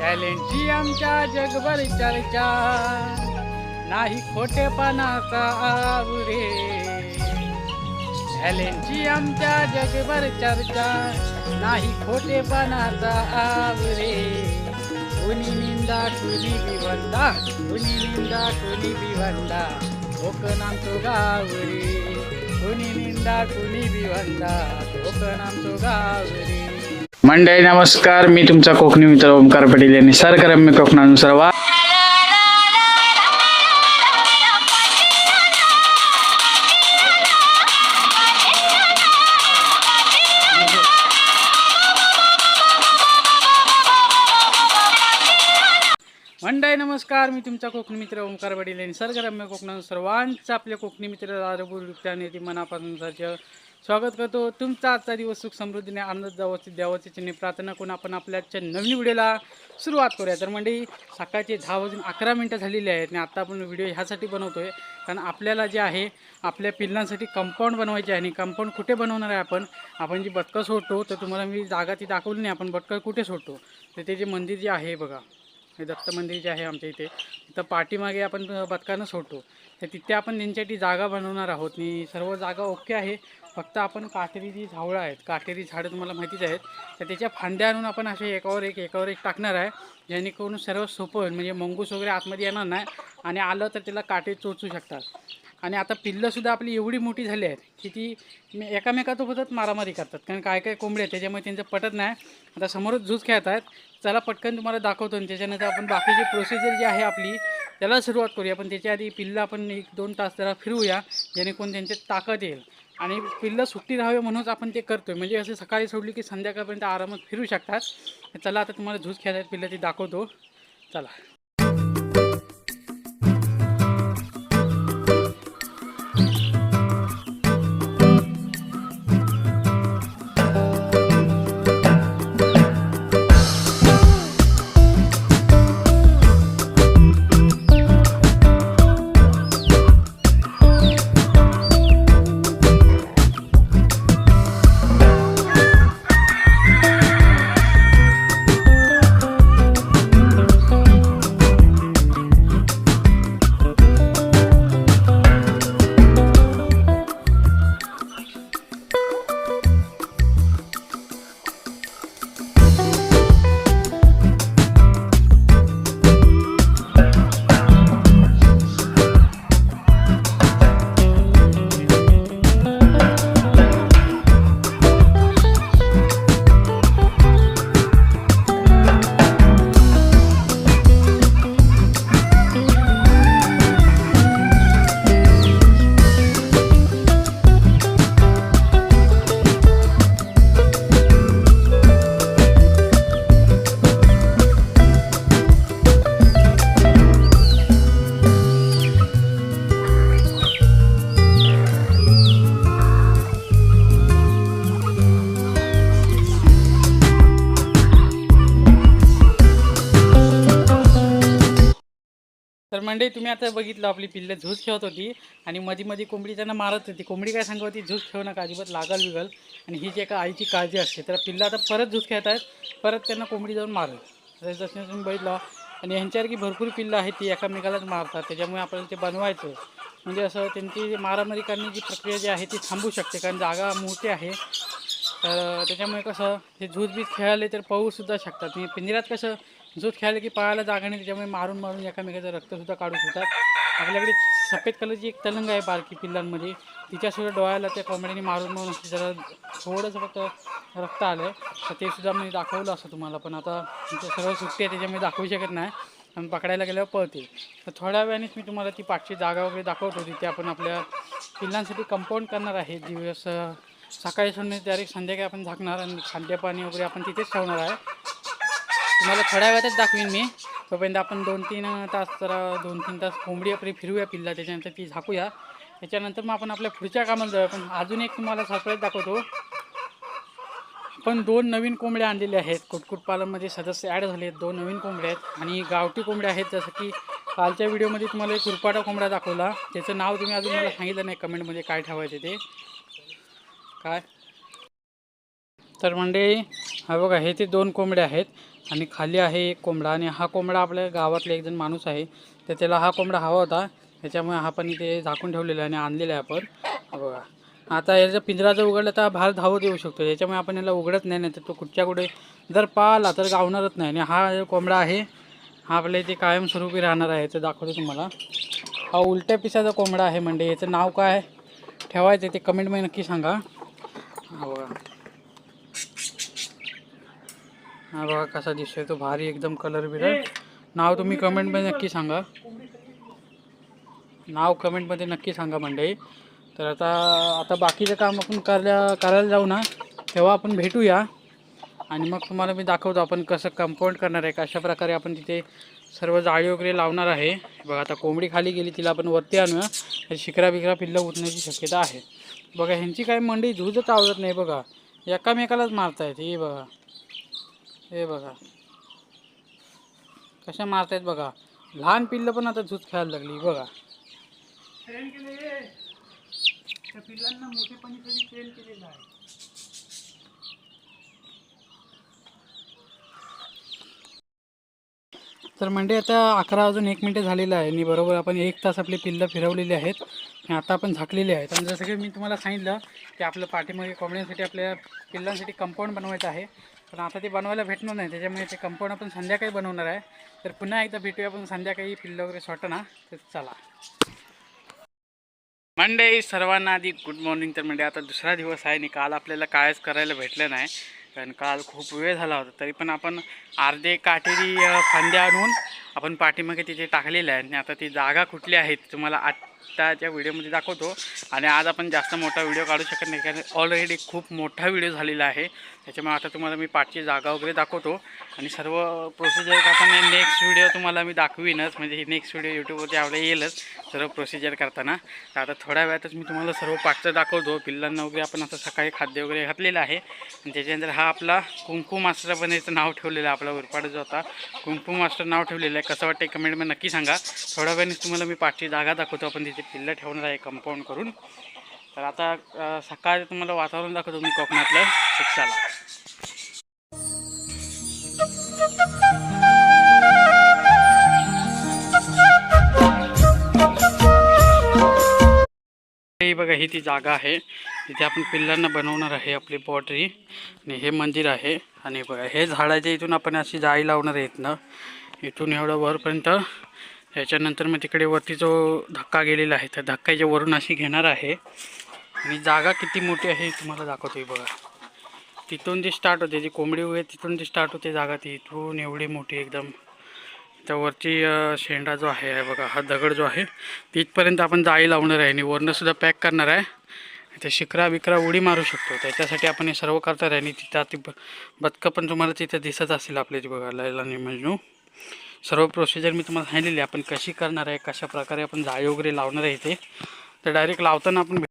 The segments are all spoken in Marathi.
टॅलेंटची आमच्या जगभर चर्चा. नाही खोटेपणाचा आवरे. टॅलेंटची आमच्या जगभर चर्चा. नाही खोटेपणाचा आवरे. कुणी निंदा कुणी विवंदा कुणी निंदा कुणी विवंदा कोकण आमचो गाव रे कुणी निंदा कुणी विवंदा कोकण आमचो गाव रे मंडळी नमस्कार. मी तुमचा कोकणी मित्र ओमकार पटेल यांनी सरकारम्य कोकणानुसार वा मंडळी नमस्कार. मी तुमचा कोकणी मित्र ओंकार वडील आणि सरगरम्य कोकणात सर्वांचं आपल्या कोकणी मित्र दारपूर त्याने ती मनापासून स्वागत करतो. तुमचा आजचा दिवस सुख समृद्धीने आनंद जावं द्यावं चिन्ह. प्रार्थना करून आपण आपल्याच्या नवीन व्हिडिओला सुरुवात करूया. तर म्हणजे सकाळचे दहा वाजून अकरा मिनटं झालेली आहेत आणि आता आपण व्हिडिओ ह्यासाठी बनवतो आहे कारण आपल्याला जे आहे आपल्या पिल्लांसाठी कंपाऊंड बनवायचे आहे आणि कंपाऊंड कुठे बनवणार आहे आपण? आपण जी बदकं सोडतो तर तुम्हाला मी जागा ती दाखवली नाही. आपण बटकं कुठे सोडतो? तर ते जे मंदिर जे आहे बघा हे दत्त मंदिर जे आहे आमच्या इथे तिथं पाठीमागे आपण बदकानं सोडतो. तर तिथे आपण त्यांच्यासाठी जागा बनवणार आहोत. आणि सर्व जागा ओके आहे. फक्त आपण काटेरी जी झावळं आहेत काटेरी झाडं तुम्हाला माहितीच आहेत तर त्याच्या फांद्या आणून आपण असे एकावर एक एकावर एक टाकणार आहे. जेणेकरून सर्व सोपं होईल. म्हणजे मंगूस वगैरे आतमध्ये येणार नाही. आणि आलं तर त्याला काटे चोचू शकतात. आणि आता पिल्लंसुद्धा आपली एवढी मोठी झाली आहेत की ती मे- एकामेकासोबतच मारामारी करतात. कारण काय काय कोंबडे आहेत त्याच्यामुळे त्यांचं पटत नाही. आता समोरच झूज खेळत आहेत. चला पटकन तुम्हाला दाखवतो आणि त्याच्यानंतर आपण बाकीची प्रोसिजर जी आहे आपली त्याला सुरुवात करूया. पण त्याच्या आधी पिल्लं आपण एक दोन तास त्याला फिरवूया जेणेकरून त्यांची ताकद येईल. आणि पिल्लं सुट्टी राहावे म्हणूनच आपण ते करतो म्हणजे असं सकाळी सोडली की संध्याकाळपर्यंत आरामात फिरू शकतात. चला आता तुम्हाला झूज खेळत आहेत पिल्लं ती दाखवतो. चला. मंडळी तुम्ही आता बघितलं आपली पिल्लं झूस खेळत होती. आणि मध्ये मध्ये कोंबडी त्यांना मारत होती. कोंबडी काय सांगत होती झूस खेळू नका अजिबात लागल बिगल. आणि ही जी एका आईची काळजी असते तर पिल्लं आता परत झूस खेळत आहेत परत त्यांना कोंबडी जाऊन मारत जसं तुम्ही बघितलं आणि ह्यांच्यासारखी भरपूर पिल्लं आहेत ती एकामेकालाच मारतात. त्याच्यामुळे आपल्याला ते बनवायचं. म्हणजे असं त्यांची मारामारी करण्याची प्रक्रिया जी आहे ती थांबू शकते कारण जागा मोठी आहे. तर त्याच्यामुळे कसं हे झूज बीज खेळाले तर पळूसुद्धा शकतात. म्हणजे पिंजऱ्यात कसं झूज खेळाले की पळायला जागा नाही त्याच्यामुळे मारून मारून एकामेकाचं रक्तसुद्धा काढू शकतात. आपल्याकडे सफेद कलरची एक तलंग आहे बारकी पिल्लांमध्ये. तिच्यासुद्धा डोळ्याला त्या कोंबड्याने मारून मारून जरा थोडंसं फक्त रक्त आलं आहे तर ते सुद्धा मी दाखवलं असं तुम्हाला पण आता सर्व सुट्टी आहे त्याच्यामुळे दाखवू शकत नाही. आणि पकडायला गेल्यावर पळते. तर थोड्या वेळानेच मी तुम्हाला ती पाठची जागा वगैरे दाखवत होती. तिथे आपण आपल्या पिल्लांसाठी कंपाऊंड करणार आहे. दिवस सकाळी सोडणे डायरेक्ट संध्याकाळी आपण झाकणार आणि खाद्यपाणी वगैरे आपण तिथेच ठेवणार आहे. तुम्हाला थोड्या वेळातच दाखवीन मी. तोपर्यंत आपण दोन तीन तास जरा दोन तीन तास कोंबडी आपली फिरूया पिल्ला त्याच्यानंतर ती झाकूया. त्याच्यानंतर मग आपण आपल्या पुढच्या कामाला जाऊया. पण अजून एक तुम्हाला सरप्राईज दाखवतो. पण दोन नवीन कोंबड्या आणलेल्या आहेत. कुटकुटपालनमध्ये सदस्य ॲड झाले आहेत. दोन नवीन कोंबड्या आहेत. आणि गावठी कोंबड्या आहेत. जसं की कालच्या व्हिडिओमध्ये तुम्हाला एक कुरपाटा कोंबडा दाखवला. त्याचं नाव तुम्ही अजून मला सांगितलं नाही. कमेंटमध्ये काय ठेवायचे ते. काय? तर मंडळी हा बघा हे ते दोन कोंबड्या आहेत आणि खाली आहे एक कोंबडा आणि हा कोंबडा आपल्या गावातला एकजण माणूस आहे. तर त्याला हा कोंबडा हवा होता. त्याच्यामुळे हा पण इथे झाकून ठेवलेला आहे आणि आणलेला आहे आपण. बघा. आता याचा पिंजरा जर उघडला तर भार धावत येऊ शकतो. याच्यामुळे आपण याला उघडत नाही नाही तर तो कुठच्या कुठे जर पाहिला तर गावणारच नाही. आणि हा जो कोंबडा आहे हा आपल्या इथे कायमस्वरूपी राहणार आहे. तर दाखवतो तुम्हाला. हा उलट्या पिसाचा कोंबडा आहे म्हणजे याचं नाव काय? ठेवायचं ते कमेंटमध्ये नक्की सांगा. हा बघा. हा बघा कसा दिसतोय तो भारी एकदम कलर बिलर नाव तुम्ही कमेंटमध्ये नक्की सांगा. नाव कमेंटमध्ये नक्की सांगा मंडळी. तर आता आता बाकीचं काम आपण करायला करायला जाऊ ना तेव्हा आपण भेटूया. आणि मग तुम्हाला मी दाखवतो आपण कसं कंपाऊंड करणार आहे कशा प्रकारे आपण तिथे सर्व जाळी वगैरे लावणार आहे. बघा आता कोंबडी खाली गेली तिला आपण वरती आणूया. तर शिकरा बिकरा पिल्लं उठण्याची शक्यता आहे. बघा ह्यांची काही मंडी झूजच आवडत नाही बघा. एकामेकालाच मारतायत. हे बघा. हे बघा. कशा मारतायत बघा. लहान पिल्लं पण आता झूज खेळायला लागली बघा. ट्रेन त्या पिल्लांना मोठेपणी कधी ट्रेन केलेला आहे? तर म्हणजे आता अकरा वाजून एक मिनटं झालेलं आहे आणि बरोबर आपण एक तास आपले पिल्लं फिरवलेले आहेत. आणि आता आपण झाकलेले आहेत. आणि जसं की मी तुम्हाला सांगितलं की आपलं पाठीमागे कोंबड्यांसाठी आपल्या पिल्लांसाठी कंपाऊंड बनवायचं आहे. पण आता ते बनवायला भेटणार नाही. त्याच्यामुळे ते कंपाऊंड आपण संध्याकाळी बनवणार आहे. तर पुन्हा एकदा भेटूया. आपण संध्याकाळी पिल्लं वगैरे सोटणार ना तर चला. मंडे सर्वांना आधी गुड मॉर्निंग तर म्हणजे आता दुसरा दिवस आहे आणि काल आपल्याला कायच करायला भेटलं नाही. कारण काल खूप वेळ झाला होता. तरी पण आपण अर्धे काटेरी फांद्या आणून आपण पाठीमागे तिथे टाकलेल्या आहे आणि आता ती जागा कुठली आहे तुम्हाला आत आत्ताच्या व्हिडिओमध्ये दाखवतो. आणि आज आपण जास्त मोठा व्हिडिओ काढू शकत नाही कारण ऑलरेडी खूप मोठा व्हिडिओ झालेला आहे. त्याच्यामुळे आता तुम्हाला मी पाठची जागा वगैरे दाखवतो. आणि सर्व प्रोसिजर करताना नेक्स्ट व्हिडिओ तुम्हाला मी दाखवीनच. म्हणजे ही नेक्स्ट व्हिडिओ यूट्यूबवरती आपल्याला येईलच सर्व प्रोसिजर करताना. तर आता थोड्या वेळातच मी तुम्हाला सर्व पाठचं दाखवतो. पिल्लांना वगैरे आपण आता सकाळी खाद्य वगैरे घातलेलं आहे. आणि त्याच्यानंतर हा आपला कुंकू मास्टर नाव ठेवलेलं आहे आपला उरपाड जो होता कुंकू मास्टर नाव ठेवलेलं आहे. कसं वाटतं कमेंटमध्ये नक्की सांगा. थोड्या वेळाने तुम्हाला मी पाठची जागा दाखवतो. आपण तिथे म्हणजे पिल्लं ठेवणार आहे कंपाऊंड करून. तर आता सकाळी तुम्हाला वातावरण दाखवतो मी कोकणातलं शिक्षाला. बघा ही ती जागा आहे. तिथे आपण पिल्लांना बनवणार आहे आपली पॉटरी आणि हे मंदिर आहे. आणि बघा हे झाडाच्या इथून आपण अशी जाळी लावणार आहेत ना. इथून एवढं वरपर्यंत याच्यानंतर मग तिकडे वरती जो धक्का गेलेला आहे त्या धक्क्याच्या वरून अशी घेणार आहे आणि जागा किती मोठी आहे तुम्हाला दाखवतोय बघा तिथून जी स्टार्ट होते जी कोंबडी वगैरे तिथून जी स्टार्ट होते जागा ती इथून एवढी मोठी एकदम त्यावरची शेंडा जो आहे बघा हा दगड जो आहे तिथपर्यंत आपण जाळी लावणार आहे आणि वरणंसुद्धा पॅक करणार आहे ते शिकरा विकरा उडी मारू शकतो त्याच्यासाठी आपण हे सर्व करतात आणि तिथं ती ब बदकं पण तुम्हाला तिथं दिसत असेल आपल्या इथे बघा लैला आणि मजनू सर्व प्रोसिजर मी तुम्हाला सांगितलेली आहे आपण कशी करणार आहे कशा प्रकारे आपण जाळी वगैरे लावणार आहे ते तर डायरेक्ट लावताना आपण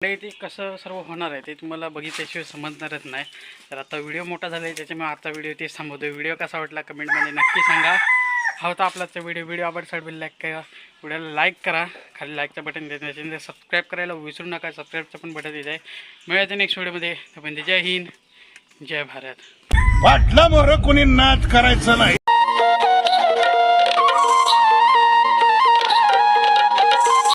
भेट- कसं सर्व होणार आहे ते तुम्हाला बघितल्याशिवाय समजणारच नाही. तर आता व्हिडिओ मोठा झाला आहे त्याच्यामुळे आता व्हिडिओ ते थांबवतो व्हिडिओ कसा वाटला कमेंटमध्ये नक्की सांगा. हा होता आपलाचा व्हिडिओ. व्हिडिओ आवडला बिल लाईक करा. व्हिडिओला लाईक करा. खाली लाईकचं बटन देत त्याच्यानंतर सबस्क्राईब करायला विसरू नका. सबस्क्राईबचं पण बटन देत आहे मिळायचं नेक्स्ट व्हिडिओमध्ये. म्हणजे जय हिंद. जय भारत. वाटलं बरं कोणी नाच करायचं नाही.